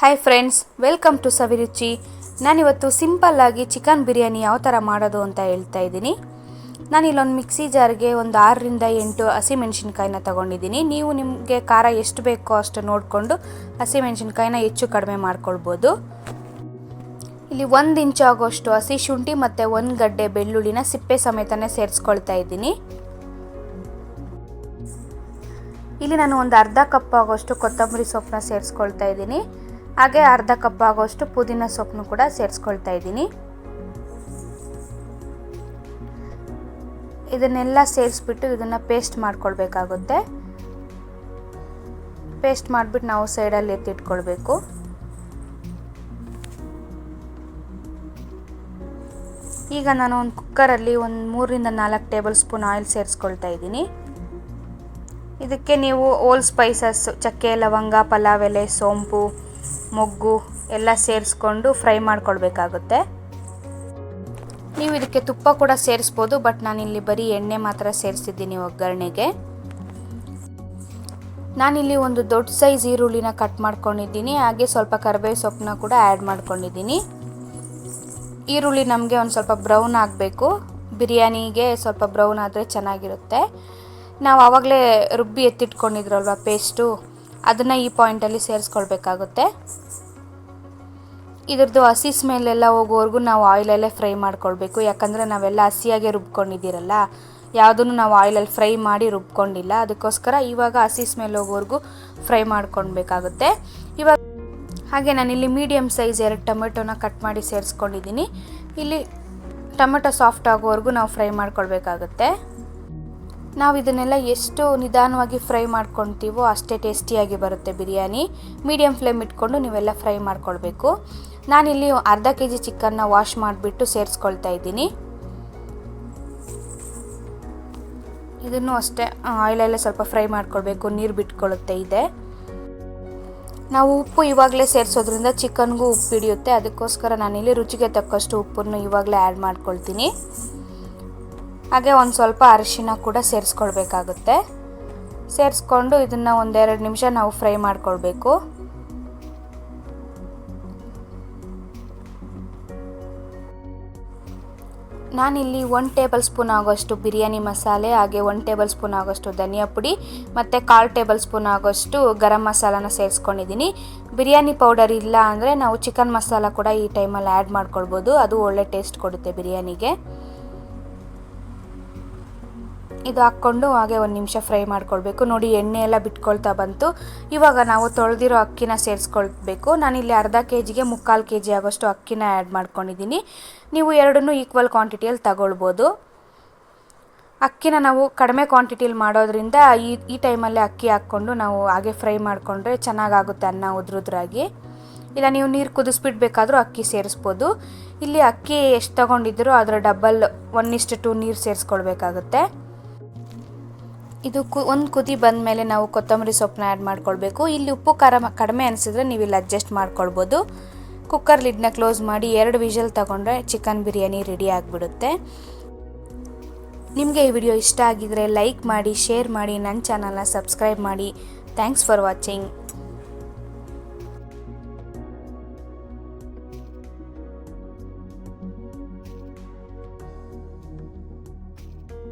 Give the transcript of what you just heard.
Hi friends welcome to Saviruchi ನಾನಿವತ್ತು ಸಿಂಪಲ್ಲಾಗಿ chicken biryani ಯಾವ ಥರ ಮಾಡೋದು ಅಂತ ಹೇಳ್ತಾ ಇದ್ದೀನಿ. ನಾನಿಲ್ಲೊಂದು ಮಿಕ್ಸಿ ಜಾರ್ಗೆ ಒಂದು ಆರರಿಂದ ಎಂಟು ಹಸಿಮೆಣ್ಸಿನ್ಕಾಯಿನ ತಗೊಂಡಿದ್ದೀನಿ. ನೀವು ನಿಮಗೆ ಖಾರ ಎಷ್ಟು ಬೇಕೋ ಅಷ್ಟು ನೋಡಿಕೊಂಡು ಹಸಿಮೆಣ್ಸಿನ್ಕಾಯಿನ ಹೆಚ್ಚು ಕಡಿಮೆ ಮಾಡ್ಕೊಳ್ಬೋದು. ಇಲ್ಲಿ ಒಂದು ಇಂಚ್ ಆಗೋಷ್ಟು ಹಸಿ ಶುಂಠಿ ಮತ್ತು ಒಂದು ಗಡ್ಡೆ ಬೆಳ್ಳುಳ್ಳಿನ ಸಿಪ್ಪೆ ಸಮೇತನೇ ಸೇರಿಸ್ಕೊಳ್ತಾ ಇದ್ದೀನಿ. ಇಲ್ಲಿ ನಾನು ಒಂದು ಅರ್ಧ ಕಪ್ ಆಗೋಷ್ಟು ಕೊತ್ತಂಬರಿ ಸೊಪ್ಪನ್ನ ಸೇರಿಸ್ಕೊಳ್ತಾ ಇದ್ದೀನಿ. ಹಾಗೆ ಅರ್ಧ ಕಪ್ ಆಗೋಷ್ಟು ಪುದೀನ ಸೊಪ್ಪನ್ನು ಕೂಡ ಸೇರಿಸ್ಕೊಳ್ತಾ ಇದ್ದೀನಿ. ಇದನ್ನೆಲ್ಲ ಸೇರಿಸ್ಬಿಟ್ಟು ಇದನ್ನು ಪೇಸ್ಟ್ ಮಾಡ್ಕೊಳ್ಬೇಕಾಗುತ್ತೆ. ಪೇಸ್ಟ್ ಮಾಡಿಬಿಟ್ಟು ನಾವು ಸೈಡಲ್ಲಿ ಎತ್ತಿಟ್ಕೊಳ್ಬೇಕು. ಈಗ ನಾನು ಒಂದು ಕುಕ್ಕರಲ್ಲಿ ಒಂದು ಮೂರರಿಂದ ನಾಲ್ಕು ಟೇಬಲ್ ಸ್ಪೂನ್ ಆಯಿಲ್ ಸೇರಿಸ್ಕೊಳ್ತಾ ಇದ್ದೀನಿ. ಇದಕ್ಕೆ ನೀವು ಓಲ್ ಸ್ಪೈಸಸ್, ಚಕ್ಕೆ, ಲವಂಗ, ಪಲಾವ್, ಎಲೆ, ಸೋಂಪು ಮೊಗ್ಗು ಎಲ್ಲ ಸೇರಿಸ್ಕೊಂಡು ಫ್ರೈ ಮಾಡ್ಕೊಳ್ಬೇಕಾಗುತ್ತೆ. ನೀವು ಇದಕ್ಕೆ ತುಪ್ಪ ಕೂಡ ಸೇರಿಸ್ಬೋದು, ಬಟ್ ನಾನಿಲ್ಲಿ ಬರೀ ಎಣ್ಣೆ ಮಾತ್ರ ಸೇರಿಸಿದ್ದೀನಿ ಒಗ್ಗರಣೆಗೆ. ನಾನಿಲ್ಲಿ ಒಂದು ದೊಡ್ಡ ಸೈಜ್ ಈರುಳ್ಳಿನ ಕಟ್ ಮಾಡ್ಕೊಂಡಿದ್ದೀನಿ, ಹಾಗೆ ಸ್ವಲ್ಪ ಕರಿಬೇವು ಸೊಪ್ಪನ್ನ ಕೂಡ ಆ್ಯಡ್ ಮಾಡ್ಕೊಂಡಿದ್ದೀನಿ. ಈರುಳ್ಳಿ ನಮಗೆ ಒಂದು ಸ್ವಲ್ಪ ಬ್ರೌನ್ ಆಗಬೇಕು, ಬಿರಿಯಾನಿಗೆ ಸ್ವಲ್ಪ ಬ್ರೌನ್ ಆದರೆ ಚೆನ್ನಾಗಿರುತ್ತೆ. ನಾವು ಆವಾಗಲೇ ರುಬ್ಬಿ ಎತ್ತಿಟ್ಕೊಂಡಿದ್ರಲ್ವ ಪೇಸ್ಟು? ಅದನ್ನು ಈ ಪಾಯಿಂಟಲ್ಲಿ ಸೇರಿಸ್ಕೊಳ್ಬೇಕಾಗುತ್ತೆ. ಇದ್ರದ್ದು ಹಸಿ ಸ್ಮೆಲ್ಲೆಲ್ಲ ಹೋಗೋವರೆಗೂ ನಾವು ಆಯಿಲಲ್ಲೇ ಫ್ರೈ ಮಾಡ್ಕೊಳ್ಬೇಕು. ಯಾಕಂದರೆ ನಾವೆಲ್ಲ ಹಸಿಯಾಗೆ ರುಬ್ಕೊಂಡಿದ್ದೀರಲ್ಲ, ಯಾವುದನ್ನು ನಾವು ಆಯಿಲಲ್ಲಿ ಫ್ರೈ ಮಾಡಿ ರುಬ್ಕೊಂಡಿಲ್ಲ, ಅದಕ್ಕೋಸ್ಕರ ಇವಾಗ ಹಸಿ ಸ್ಮೆಲ್ ಹೋಗೋವರೆಗೂ ಫ್ರೈ ಮಾಡ್ಕೊಳ್ಬೇಕಾಗುತ್ತೆ. ಇವಾಗ ಹಾಗೆ ನಾನಿಲ್ಲಿ ಮೀಡಿಯಮ್ ಸೈಜ್ ಎರಡು ಟೊಮೆಟೊನ ಕಟ್ ಮಾಡಿ ಸೇರಿಸ್ಕೊಂಡಿದ್ದೀನಿ. ಇಲ್ಲಿ ಟೊಮೆಟೊ ಸಾಫ್ಟ್ ಆಗೋವರೆಗೂ ನಾವು ಫ್ರೈ ಮಾಡ್ಕೊಳ್ಬೇಕಾಗುತ್ತೆ. ನಾವು ಇದನ್ನೆಲ್ಲ ಎಷ್ಟು ನಿಧಾನವಾಗಿ ಫ್ರೈ ಮಾಡ್ಕೊತೀವೋ ಅಷ್ಟೇ ಟೇಸ್ಟಿಯಾಗಿ ಬರುತ್ತೆ ಬಿರಿಯಾನಿ. ಮೀಡಿಯಮ್ ಫ್ಲೇಮ್ ಇಟ್ಕೊಂಡು ನೀವೆಲ್ಲ ಫ್ರೈ ಮಾಡ್ಕೊಳ್ಬೇಕು. ನಾನಿಲ್ಲಿ ಅರ್ಧ ಕೆ ಜಿ ಚಿಕನ್ನ ವಾಶ್ ಮಾಡಿಬಿಟ್ಟು ಸೇರಿಸ್ಕೊಳ್ತಾ ಇದ್ದೀನಿ. ಇದನ್ನು ಅಷ್ಟೇ ಆಯಿಲಲ್ಲೇ ಸ್ವಲ್ಪ ಫ್ರೈ ಮಾಡ್ಕೊಳ್ಬೇಕು, ನೀರು ಬಿಟ್ಕೊಳ್ಳುತ್ತೆ ಇದೆ. ನಾವು ಉಪ್ಪು ಇವಾಗಲೇ ಸೇರಿಸೋದ್ರಿಂದ ಚಿಕನ್ಗೂ ಉಪ್ಪು ಹಿಡಿಯುತ್ತೆ ಅದಕ್ಕೋಸ್ಕರ ನಾನಿಲ್ಲಿ ರುಚಿಗೆ ತಕ್ಕಷ್ಟು ಉಪ್ಪನ್ನು ಇವಾಗಲೇ ಆ್ಯಡ್ ಮಾಡ್ಕೊಳ್ತೀನಿ. ಹಾಗೆ ಒಂದು ಸ್ವಲ್ಪ ಅರಿಶಿನ ಕೂಡ ಸೇರಿಸ್ಕೊಳ್ಬೇಕಾಗುತ್ತೆ. ಸೇರಿಸ್ಕೊಂಡು ಇದನ್ನು ಒಂದೆರಡು ನಿಮಿಷ ನಾವು ಫ್ರೈ ಮಾಡ್ಕೊಳ್ಬೇಕು. ನಾನಿಲ್ಲಿ ಒನ್ ಟೇಬಲ್ ಸ್ಪೂನ್ ಆಗೋಷ್ಟು ಬಿರಿಯಾನಿ ಮಸಾಲೆ, ಹಾಗೆ ಒನ್ ಟೇಬಲ್ ಸ್ಪೂನ್ ಆಗೋಷ್ಟು ಧನಿಯಾ ಪುಡಿ, ಮತ್ತು ಕಾಲು ಟೇಬಲ್ ಸ್ಪೂನ್ ಆಗೋಷ್ಟು ಗರಂ ಮಸಾಲಾನ ಸೇರಿಸ್ಕೊಂಡಿದ್ದೀನಿ. ಬಿರಿಯಾನಿ ಪೌಡರ್ ಇಲ್ಲ ಅಂದರೆ ನಾವು ಚಿಕನ್ ಮಸಾಲ ಕೂಡ ಈ ಟೈಮಲ್ಲಿ ಆ್ಯಡ್ ಮಾಡ್ಕೊಳ್ಬೋದು. ಅದು ಒಳ್ಳೆ ಟೇಸ್ಟ್ ಕೊಡುತ್ತೆ ಬಿರಿಯಾನಿಗೆ. ಇದು ಹಾಕ್ಕೊಂಡು ಹಾಗೆ ಒಂದು ನಿಮಿಷ ಫ್ರೈ ಮಾಡ್ಕೊಳ್ಬೇಕು. ನೋಡಿ, ಎಣ್ಣೆ ಎಲ್ಲ ಬಿಟ್ಕೊಳ್ತಾ ಬಂತು. ಇವಾಗ ನಾವು ತೊಳೆದಿರೋ ಅಕ್ಕಿನ ಸೇರಿಸ್ಕೊಳ್ಬೇಕು. ನಾನಿಲ್ಲಿ ಅರ್ಧ ಕೆ ಜಿಗೆ ಮುಕ್ಕಾಲು ಕೆ ಜಿ ಆಗೋಷ್ಟು ಅಕ್ಕಿನ ಆ್ಯಡ್ ಮಾಡ್ಕೊಂಡಿದ್ದೀನಿ. ನೀವು ಎರಡನ್ನೂ ಈಕ್ವಲ್ ಕ್ವಾಂಟಿಟಿಯಲ್ಲಿ ತಗೊಳ್ಬೋದು. ಅಕ್ಕಿನ ನಾವು ಕಡಿಮೆ ಕ್ವಾಂಟಿಟಿಯಲ್ಲಿ ಮಾಡೋದ್ರಿಂದ ಈ ಈ ಟೈಮಲ್ಲೇ ಅಕ್ಕಿ ಹಾಕ್ಕೊಂಡು ನಾವು ಹಾಗೆ ಫ್ರೈ ಮಾಡಿಕೊಂಡ್ರೆ ಚೆನ್ನಾಗಾಗುತ್ತೆ ಅನ್ನ ಉದ್ರುದ್ರಾಗಿ. ಇಲ್ಲ, ನೀವು ನೀರು ಕುದಿಸ್ಬಿಡ್ಬೇಕಾದ್ರೂ ಅಕ್ಕಿ ಸೇರಿಸ್ಬೋದು. ಇಲ್ಲಿ ಅಕ್ಕಿ ಎಷ್ಟು ತಗೊಂಡಿದ್ರು ಅದರ ಡಬಲ್ ಒನ್ ಇಷ್ಟು ಟು ನೀರು ಸೇರಿಸ್ಕೊಳ್ಬೇಕಾಗುತ್ತೆ. ಇದು ಕು ಒಂದು ಕುದಿ ಬಂದ ಮೇಲೆ ನಾವು ಕೊತ್ತಂಬರಿ ಸೊಪ್ಪನ್ನ ಆ್ಯಡ್ ಮಾಡ್ಕೊಳ್ಬೇಕು. ಇಲ್ಲಿ ಉಪ್ಪು, ಖಾರ ಕಡಿಮೆ ಅನಿಸಿದ್ರೆ ನೀವು ಇಲ್ಲಿ ಅಡ್ಜಸ್ಟ್ ಮಾಡ್ಕೊಳ್ಬೋದು. ಕುಕ್ಕರ್ ಲಿಡ್ನ ಕ್ಲೋಸ್ ಮಾಡಿ ಎರಡು ವಿಷಲ್ ತಗೊಂಡ್ರೆ ಚಿಕನ್ ಬಿರಿಯಾನಿ ರೆಡಿ ಆಗಿಬಿಡುತ್ತೆ. ನಿಮಗೆ ಈ ವಿಡಿಯೋ ಇಷ್ಟ ಆಗಿದರೆ ಲೈಕ್ ಮಾಡಿ ಶೇರ್ ಮಾಡಿ ನನ್ನ ಚಾನಲ್ನ ಸಬ್ಸ್ಕ್ರೈಬ್ ಮಾಡಿ. Thanks for watching